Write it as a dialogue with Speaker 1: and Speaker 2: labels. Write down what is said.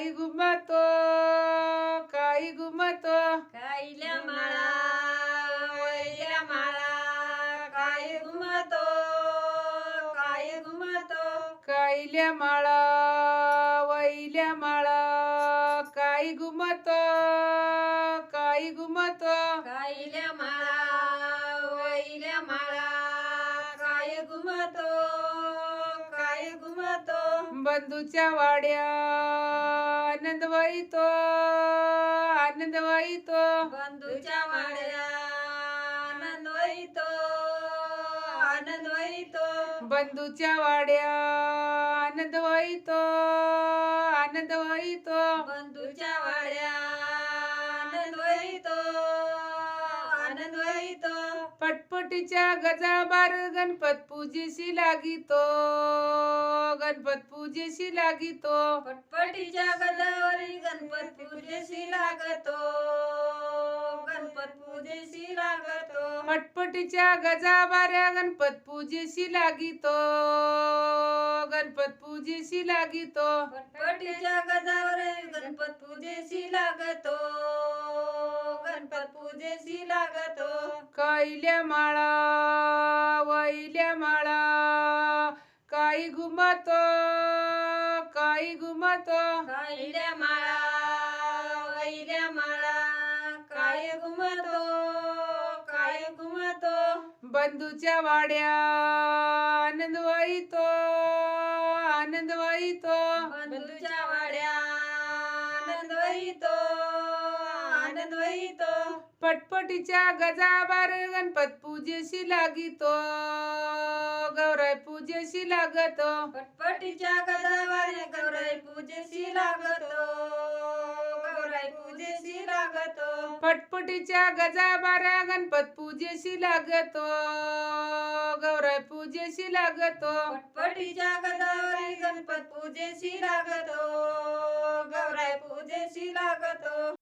Speaker 1: काही घुमतो काही घुमतो
Speaker 2: काईल्या माळा वैल्या माळा काय घुमतो काय घुमतो
Speaker 1: कायल्या माळा वैल्या माळा काही घुमतो काही घुमतो
Speaker 2: काईल्या माळा वैल्या माळा काय घुमतो काय घुमतो
Speaker 1: बंधूच्या वाड्या वाईतो आनंद वाईतो
Speaker 2: बंधूच्या वाड्या आनंद वैतो आनंद वैतो
Speaker 1: बंधूच्या वाड्या आनंद वाईतो आनंद वाईतो
Speaker 2: बंधूच्या वाड्या आनंद वैतो आनंद वैतो
Speaker 1: पटपटीच्या गजाबार गणपत पूजेशी लागितो गणपत पूजेशी लागितो.
Speaker 2: गजावरी गणपत पूजेशी लागतो गणपत पूजेशी लागतो.
Speaker 1: पटपटीच्या गजाबाऱ्या गणपत पूजेशी लागितो गणपत पूजेशी लागितो.
Speaker 2: पटपटीच्या गजावरी गणपत पूजेशी लागतो गणपत पूजेशी लागतो.
Speaker 1: कैल्या माळा वैल्या माळा काही घुमतो काही घुमतो.
Speaker 2: कायल्या माळा
Speaker 1: बंधूच्या वाड्या आनंद वाईतो आनंद वाईतो
Speaker 2: बंधूच्या वाड्या आनंद वहितो आनंद वहितो.
Speaker 1: पटपटीच्या गजाबार गणपत पूजेशी लागितो गौराय पूजेशी लागतो.
Speaker 2: पटपटीच्या गजावाने गौराई पूजेशी लागतो. लागतो
Speaker 1: पटपटीच्या गजाबारा गणपत पूजेशी लागतो. गौराय पूजेशी लागतो.
Speaker 2: पटपटीच्या गजावरी गणपत पूजेशी लागतो. गौराई पूजेशी लागतो.